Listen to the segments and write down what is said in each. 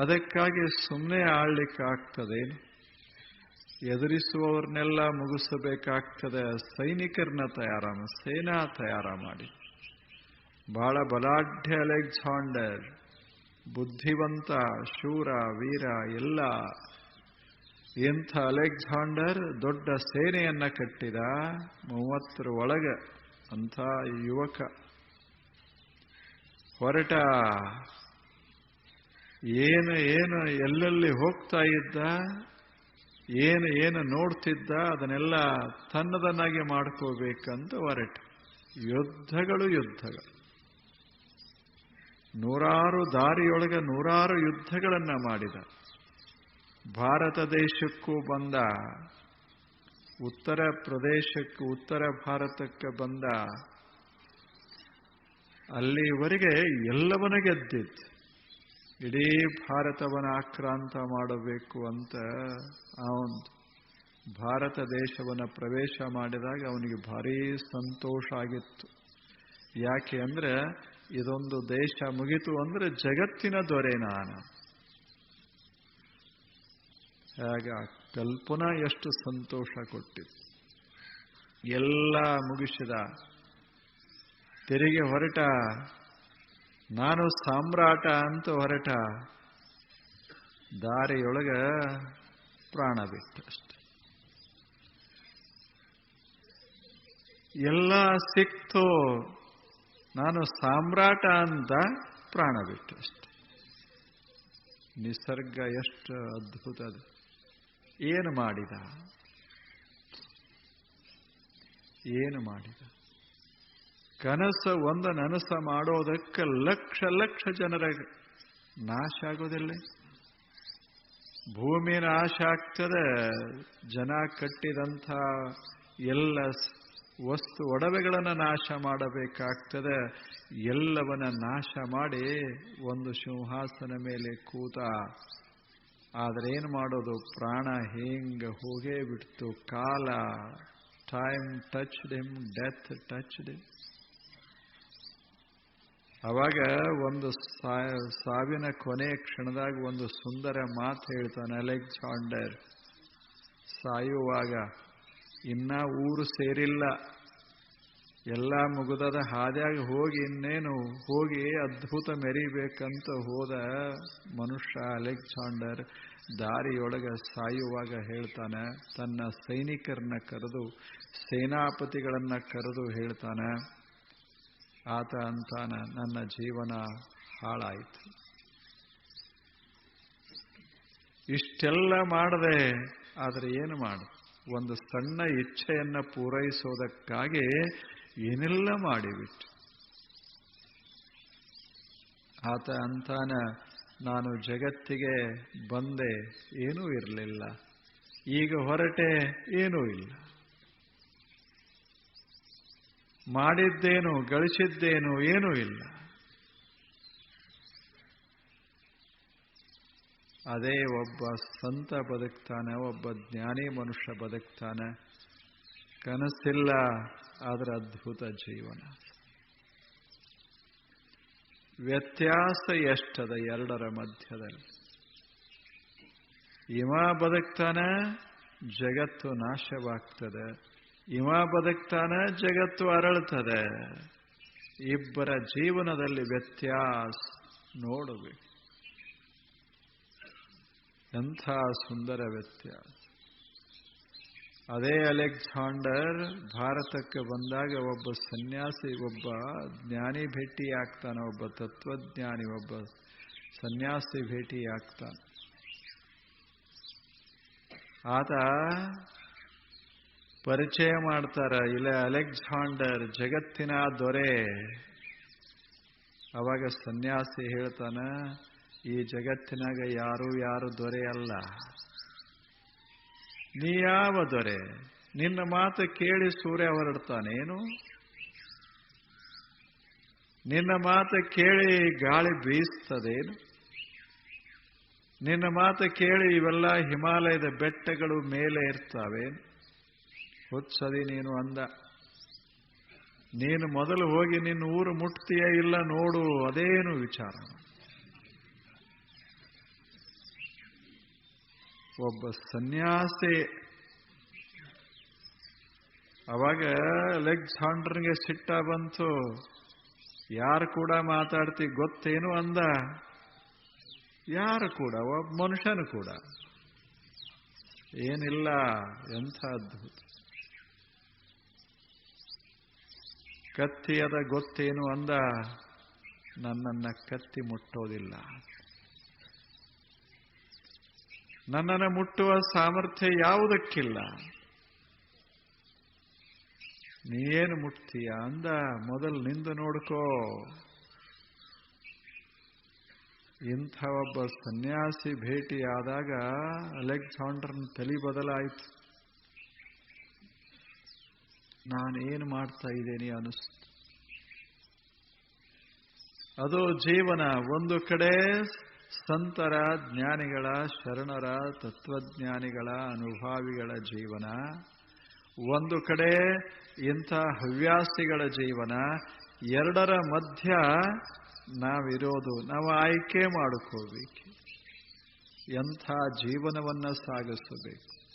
ಅದಕ್ಕಾಗಿ ಸುಮ್ಮನೆ ಆಳ್ಲಿಕ್ಕಾಗ್ತದೆ ಎದುರಿಸುವವರನ್ನೆಲ್ಲ ಎದುರಿಸುವವ್ರನ್ನೆಲ್ಲ ಮುಗಿಸಬೇಕಾಗ್ತದೆ. ಸೈನಿಕರನ್ನ ತಯಾರ ಸೇನಾ ತಯಾರ ಮಾಡಿ. ಬಹಳ ಬಲಾಢ್ಯ ಅಲೆಕ್ಸಾಂಡರ್ ಬುದ್ಧಿವಂತ, ಶೂರ, ವೀರ, ಎಲ್ಲ. ಎಂಥ ಅಲೆಕ್ಸಾಂಡರ್ ದೊಡ್ಡ ಸೇನೆಯನ್ನ ಕಟ್ಟಿದ ಮೂವತ್ತರ ಒಳಗ ಅಂಥ ಯುವಕ. ಹೊರಟ ಏನು ಏನು ಎಲ್ಲೆಲ್ಲಿ ಹೋಗ್ತಾ ಇದ್ದ, ಏನು ಏನು ನೋಡ್ತಿದ್ದ, ಅದನ್ನೆಲ್ಲ ತನ್ನದನ್ನಾಗಿ ಮಾಡ್ಕೋಬೇಕಂತ ಹೊರಟ ಯುದ್ಧಗಳು ಯುದ್ಧಗಳು. ನೂರಾರು ದಾರಿಯೊಳಗೆ ನೂರಾರು ಯುದ್ಧಗಳನ್ನು ಮಾಡಿದ. ಭಾರತ ದೇಶಕ್ಕೂ ಬಂದ, ಉತ್ತರ ಪ್ರದೇಶಕ್ಕೆ, ಉತ್ತರ ಭಾರತಕ್ಕೆ ಬಂದ, ಅಲ್ಲಿವರೆಗೆ ಎಲ್ಲವನ್ನ ಗೆದ್ದಿತ್ತು. ಇಡೀ ಭಾರತವನ್ನು ಆಕ್ರಾಂತ ಮಾಡಬೇಕು ಅಂತ ಅವನು ಭಾರತ ದೇಶವನ್ನು ಪ್ರವೇಶ ಮಾಡಿದಾಗ ಅವನಿಗೆ ಭಾರೀ ಸಂತೋಷ ಆಗಿತ್ತು. ಯಾಕೆ ಅಂದ್ರೆ ಇದೊಂದು ದೇಶ ಮುಗಿತು ಅಂದ್ರೆ ಜಗತ್ತಿನ ದೊರೆ ನಾನು. ಹಾಗ ಕಲ್ಪನಾ ಎಷ್ಟು ಸಂತೋಷ ಕೊಟ್ಟಿತ್ತು. ಎಲ್ಲ ಮುಗಿಸಿದ, ತೆರಿಗೆ ಹೊರಟ ನಾನು ಸಾಮ್ರಾಟ ಅಂತ ಹೊರಟ ದಾರಿಯೊಳಗ ಪ್ರಾಣ ಬಿಟ್ಟು ಅಷ್ಟೆ. ಎಲ್ಲ ಸಿಕ್ತು. ನಾನು ಸಾಮ್ರಾಟ ಅಂತ ಪ್ರಾಣ ಬಿಟ್ಟು ಅಷ್ಟೆ. ನಿಸರ್ಗ ಎಷ್ಟು ಅದ್ಭುತ ಅದು. ಏನು ಮಾಡಿದ? ಏನು ಮಾಡಿದ? ಕನಸ ಒಂದು ನನಸ ಮಾಡೋದಕ್ಕೆ ಲಕ್ಷ ಲಕ್ಷ ಜನರ ನಾಶ ಆಗೋದಿಲ್ಲ. ಭೂಮಿ ನಾಶ ಆಗ್ತದೆ, ಜನ ಕಟ್ಟಿದಂಥ ಎಲ್ಲ ವಸ್ತು ಒಡವೆಗಳನ್ನು ನಾಶ ಮಾಡಬೇಕಾಗ್ತದೆ. ಎಲ್ಲವನ್ನ ನಾಶ ಮಾಡಿ ಒಂದು ಸಿಂಹಾಸನ ಮೇಲೆ ಕೂತ, ಆದರೆ ಏನು ಮಾಡೋದು? ಪ್ರಾಣ ಹೇಂಗ ಹೋಗೇ ಬಿಡ್ತು. ಕಾಲ ಟೈಮ್ ಟಚ್ ಡಿಮ್ ಡೆತ್ ಟಚ್ ಡಿಮ್ ಅವಾಗ ಒಂದು ಸಾವಿನ ಕೊನೆ ಕ್ಷಣದಾಗ ಒಂದು ಸುಂದರ ಮಾತು ಹೇಳ್ತಾನೆ ಅಲೆಕ್ಸಾಂಡರ್ ಸಾಯುವಾಗ, ಇನ್ನ ಊರು ಸೇರಿಲ್ಲ. ಎಲ್ಲ ಮುಗಿದದ ಹಾದ್ಯಾಗ ಹೋಗಿ, ಇನ್ನೇನು ಹೋಗಿ ಅದ್ಭುತ ಮೆರಿಬೇಕಂತ ಹೋದ ಮನುಷ್ಯ ಅಲೆಕ್ಸಾಂಡರ್ ದಾರಿಯೊಳಗೆ ಸಾಯುವಾಗ ಹೇಳ್ತಾನೆ, ತನ್ನ ಸೈನಿಕರನ್ನ ಕರೆದು, ಸೇನಾಪತಿಗಳನ್ನ ಕರೆದು ಹೇಳ್ತಾನೆ. ಆತ ಅಂತಾನ ನನ್ನ ಜೀವನ ಹಾಳಾಯಿತು. ಇಷ್ಟೆಲ್ಲ ಮಾಡದೆ ಆದರೆ ಏನು ಮಾಡು? ಒಂದು ಸಣ್ಣ ಇಚ್ಛೆಯನ್ನು ಪೂರೈಸೋದಕ್ಕಾಗಿ ಏನೆಲ್ಲ ಮಾಡಿಬಿಟ್ಟು ಆತ ಅಂತಾನ, ನಾನು ಜಗತ್ತಿಗೆ ಬಂದೆ, ಏನೂ ಇರಲಿಲ್ಲ. ಈಗ ಹೊರಟೆ, ಏನೂ ಇಲ್ಲ. ಮಾಡಿದ್ದೇನು, ಗಳಿಸಿದ್ದೇನು ಏನೂ ಇಲ್ಲ. ಅದೇ ಒಬ್ಬ ಸಂತ ಬದುಕ್ತಾನೆ, ಒಬ್ಬ ಜ್ಞಾನಿ ಮನುಷ್ಯ ಬದುಕ್ತಾನೆ. ಕನಸಿಲ್ಲ, ಆದರೆ ಅದ್ಭುತ ಜೀವನ. ವ್ಯತ್ಯಾಸ ಎಷ್ಟದ ಎರಡರ ಮಧ್ಯದಲ್ಲಿ. ಹಿಮ ಬದುಕ್ತಾನೆ, ಜಗತ್ತು ನಾಶವಾಗ್ತದೆ. ಇವ ಬದುಕ್ತಾನೆ, ಜಗತ್ತು ಅರಳ್ತದೆ. ಇಬ್ಬರ ಜೀವನದಲ್ಲಿ ವ್ಯತ್ಯಾಸ ನೋಡಬೇಕು. ಎಂಥ ಸುಂದರ ವ್ಯತ್ಯಾಸ. ಅದೇ ಅಲೆಕ್ಸಾಂಡರ್ ಭಾರತಕ್ಕೆ ಬಂದಾಗ ಒಬ್ಬ ಸನ್ಯಾಸಿ, ಒಬ್ಬ ಜ್ಞಾನಿ ಭೇಟಿ ಆಗ್ತಾನೆ ಒಬ್ಬ ತತ್ವಜ್ಞಾನಿ, ಒಬ್ಬ ಸನ್ಯಾಸಿ ಭೇಟಿ ಆಗ್ತಾನೆ ಆತ ಪರಿಚಯ ಮಾಡ್ತಾರ, ಇಲ್ಲ ಅಲೆಕ್ಸಾಂಡರ್ ಜಗತ್ತಿನ ದೊರೆ. ಅವಾಗ ಸನ್ಯಾಸಿ ಹೇಳ್ತಾನ, ಈ ಜಗತ್ತಿನಾಗ ಯಾರು ಯಾರು ದೊರೆ ಅಲ್ಲ. ನೀ ಯಾವ ದೊರೆ? ನಿನ್ನ ಮಾತು ಕೇಳಿ ಸೂರ್ಯ ಹೊರಡ್ತಾನೇನು ನಿನ್ನ ಮಾತು ಕೇಳಿ ಗಾಳಿ ಬೀಸ್ತದೇನು ನಿನ್ನ ಮಾತು ಕೇಳಿ ಇವೆಲ್ಲ ಹಿಮಾಲಯದ ಬೆಟ್ಟಗಳು ಮೇಲೆ ಇರ್ತಾವೇನು ಹುಚ್ಚದಿ ನೀನು ಅಂದ, ನೀನು ಮೊದಲು ಹೋಗಿ ನಿನ್ನ ಊರು ಮುಟ್ತೀಯ ಇಲ್ಲ ನೋಡು, ಅದೇನು ವಿಚಾರ? ಒಬ್ಬ ಸನ್ಯಾಸಿ ಅವಾಗ ಲೆಗ್ಸಾಂಡ್ರನ್ಗೆ ಸಿಟ್ಟ ಬಂತು. ಯಾರು ಕೂಡ ಮಾತಾಡ್ತಿ, ಗೊತ್ತೇನು ಅಂದ? ಯಾರು ಕೂಡ, ಒಬ್ಬ ಮನುಷ್ಯನು ಕೂಡ. ಏನಿಲ್ಲ ಎಂಥ ಅದ್ಭುತ ಕತ್ತಿಯದ ಗೊತ್ತೇನು ಅಂದ, ನನ್ನನ್ನ ಕತ್ತಿ ಮುಟ್ಟೋದಿಲ್ಲ. ನನ್ನನ್ನು ಮುಟ್ಟುವ ಸಾಮರ್ಥ್ಯ ಯಾವುದಕ್ಕಿಲ್ಲ. ನೀಏನು ಮುಟ್ತೀಯ ಅಂದ, ಮೊದಲು ನಿಂದು ನೋಡ್ಕೋ. ಇಂಥ ಒಬ್ಬ ಸನ್ಯಾಸಿ ಭೇಟಿಯಾದಾಗ ಅಲೆಕ್ಸಾಂಡರ್ನ ತಲೆ ಬದಲಾಯಿತು. ನಾನೇನು ಮಾಡ್ತಾ ಇದ್ದೇನೆ ಅನಿಸ್ತು ಅದು ಜೀವನ. ಒಂದು ಕಡೆ ಸಂತರ ಜ್ಞಾನಿಗಳ, ಶರಣರ, ತತ್ವಜ್ಞಾನಿಗಳ, ಅನುಭಾವಿಗಳ ಜೀವನ. ಒಂದು ಕಡೆ ಇಂಥ ಹವ್ಯಾಸಿಗಳ ಜೀವನ. ಎರಡರ ಮಧ್ಯ ನಾವಿರೋದು. ನಾವು ಆಯ್ಕೆ ಮಾಡಿಕೋಬೇಕು. ಎಂಥ ಜೀವನವನ್ನ ಸಾಗಿಸಬೇಕು.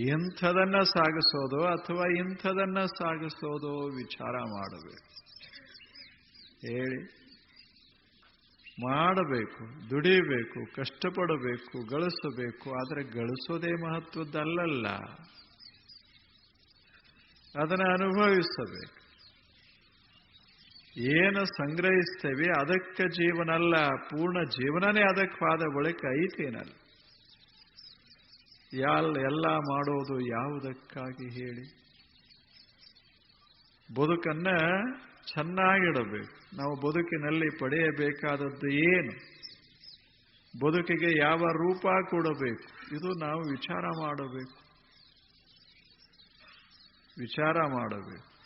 ಇಂಥದನ್ನ ಸಾಗಿಸೋದು ಅಥವಾ ಇಂಥದನ್ನ ಸಾಗಿಸೋದು ವಿಚಾರ ಮಾಡಬೇಕು. ಹೇಳಿ. ಮಾಡಬೇಕು, ದುಡಿಬೇಕು, ಕಷ್ಟಪಡಬೇಕು, ಗಳಿಸಬೇಕು, ಆದರೆ ಗಳಿಸೋದೇ ಮಹತ್ವದ್ದಲ್ಲಲ್ಲ. ಅದನ್ನು ಅನುಭವಿಸಬೇಕು. ಏನು ಸಂಗ್ರಹಿಸ್ತೇವೆ ಅದಕ್ಕೆ ಜೀವನ ಅಲ್ಲ ಪೂರ್ಣ ಜೀವನನೇ ಅದಕ್ಕೆ ಆದ ಬಳಿಕ ಐತೇನಲ್ಲ. ಎಲ್ಲ ಮಾಡೋದು ಯಾವುದಕ್ಕಾಗಿ ಹೇಳಿ? ಬದುಕನ್ನ ಚೆನ್ನಾಗಿಡಬೇಕು. ನಾವು ಬದುಕಿನಲ್ಲಿ ಪಡೆಯಬೇಕಾದದ್ದು ಏನು? ಬದುಕಿಗೆ ಯಾವ ರೂಪ ಕೊಡಬೇಕು? ಇದು ನಾವು ವಿಚಾರ ಮಾಡಬೇಕು. ವಿಚಾರ ಮಾಡಬೇಕು.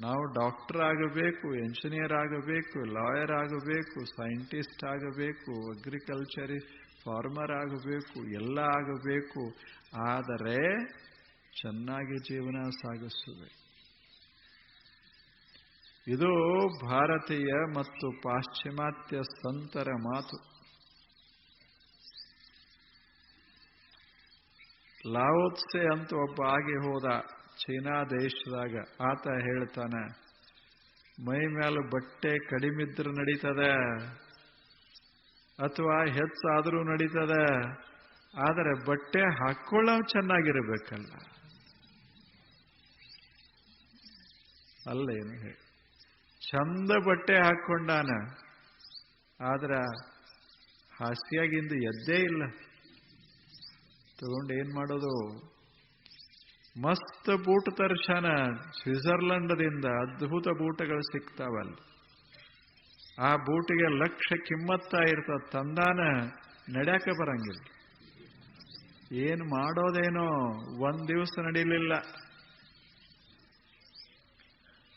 ನಾವು ಡಾಕ್ಟರ್ ಆಗಬೇಕು, ಎಂಜಿನಿಯರ್ ಆಗಬೇಕು, ಲಾಯರ್ ಆಗಬೇಕು, ಸೈಂಟಿಸ್ಟ್ ಆಗಬೇಕು ಅಗ್ರಿಕಲ್ಚರ್ ಫಾರ್ಮರ್ ಆಗಬೇಕು, ಎಲ್ಲ ಆಗಬೇಕು, ಆದರೆ ಚೆನ್ನಾಗಿ ಜೀವನ ಸಾಗಿಸುವೆ. ಇದು ಭಾರತೀಯ ಮತ್ತು ಪಾಶ್ಚಿಮಾತ್ಯ ಸಂತರ ಮಾತು. ಲಾವೋತ್ಸೆ ಅಂತ ಒಬ್ಬ ಆಗಿ ಹೋದ ಚೀನಾ ದೇಶದಾಗ ಆತ ಹೇಳ್ತಾನೆ, ಮೈ ಮೇಲೆ ಬಟ್ಟೆ ಕಡಿಮಿದ್ರೆ ನಡೀತದ ಅಥವಾ ಹೆಚ್ಚಾದರೂ ನಡೀತದೆ, ಆದರೆ ಬಟ್ಟೆ ಹಾಕೊಳ್ಳೋ ಅಲ್ಲ ಏನು ಹೇಳಿ. ಚಂದ ಬಟ್ಟೆ ಹಾಕೊಂಡಾನ ಆದ್ರ ಹಾಸ್ಯಾಗಿಂದ ಎದ್ದೇ ಇಲ್ಲ. ತಗೊಂಡು ಏನ್ ಮಾಡೋದು? ಮಸ್ತ್ ಬೂಟ್ ತರ್ಶಾನ ಸ್ವಿಟ್ಜರ್ಲೆಂಡ್ದಿಂದ ಅದ್ಭುತ ಬೂಟಗಳು ಸಿಗ್ತಾವಲ್ಲ ಆ ಬೂಟಿಗೆ ಲಕ್ಷ ಕಿಮ್ಮತ್ತ ಇರ್ತದ ತಂದಾನ ನಡ್ಯಾಕ ಬರಂಗಿಲ್ಲ. ಏನು ಮಾಡೋದೇನೋ ಒಂದ್ ದಿವಸ ನಡೀಲಿಲ್ಲ.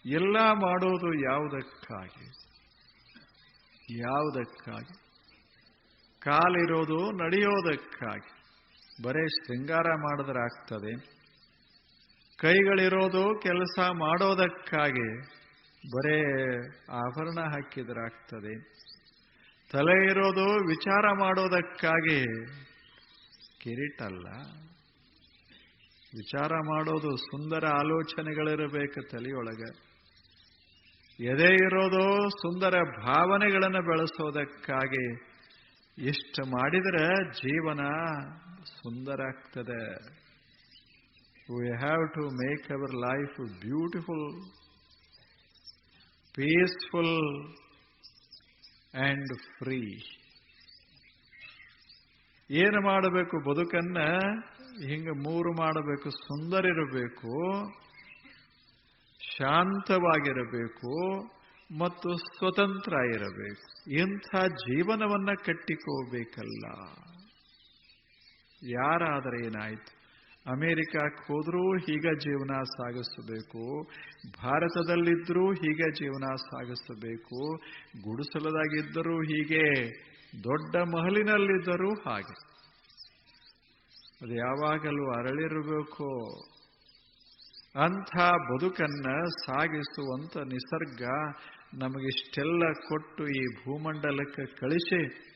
ಎಲ್ಲ ಮಾಡೋದು ಯಾವುದಕ್ಕಾಗಿ? ಯಾವುದಕ್ಕಾಗಿ? ಕಾಲಿರೋದು ನಡೆಯೋದಕ್ಕಾಗಿ. ಬರೇ ಶೃಂಗಾರ ಮಾಡಿದ್ರೆ ಆಗ್ತದೆ. ಕೈಗಳಿರೋದು ಕೆಲಸ ಮಾಡೋದಕ್ಕಾಗಿ. ಬರೇ ಆಭರಣ ಹಾಕಿದ್ರೆ ಆಗ್ತದೆ ತಲೆ ಇರೋದು ವಿಚಾರ ಮಾಡೋದಕ್ಕಾಗಿ. ಕಿರೀಟಲ್ಲ. ವಿಚಾರ ಮಾಡೋದು ಸುಂದರ ಆಲೋಚನೆಗಳಿರಬೇಕು ತಲೆಯೊಳಗೆ. ಎದೆ ಇರೋದು ಸುಂದರ ಭಾವನೆಗಳನ್ನು ಬೆಳೆಸೋದಕ್ಕಾಗಿ. ಇಷ್ಟು ಮಾಡಿದರೆ ಜೀವನ ಸುಂದರ ಆಗ್ತದೆ we have to make our life beautiful peaceful and free ಏನು ಮಾಡಬೇಕು? ಬದುಕನ್ನ ಹಿಂಗೆ ಮೂರು ಮಾಡಬೇಕು. ಸುಂದರ ಇರಬೇಕು ಶಾಂತವಾಗಿರಬೇಕು, ಮತ್ತು ಸ್ವತಂತ್ರ ಇರಬೇಕು. ಇಂಥ ಜೀವನವನ್ನ ಕಟ್ಟಿಕೋಬೇಕಲ್ಲ. ಯಾರಾದರೆ ಏನಾಯ್ತು? ಅಮೆರಿಕಕ್ಕೆ ಹೋದ್ರೂ ಹೀಗೆ ಜೀವನ ಸಾಗಿಸಬೇಕು ಭಾರತದಲ್ಲಿದ್ದರೂ ಹೀಗೆ ಜೀವನ ಸಾಗಿಸಬೇಕು, ಗುಡಿಸಲದಾಗಿದ್ದರೂ ಹೀಗೆ, ದೊಡ್ಡ ಮಹಲಿನಲ್ಲಿದ್ದರೂ ಹಾಗೆ. ಅದು ಯಾವಾಗಲೂ ಅರಳಿರಬೇಕು. ಅಂಥ ಬದುಕನ್ನ ಸಾಗಿಸುವಂಥ ನಿಸರ್ಗ ನಮಗಿಷ್ಟೆಲ್ಲ ಕೊಟ್ಟು ಈ ಭೂಮಂಡಲಕ್ಕೆ ಕಳಿಸಿ.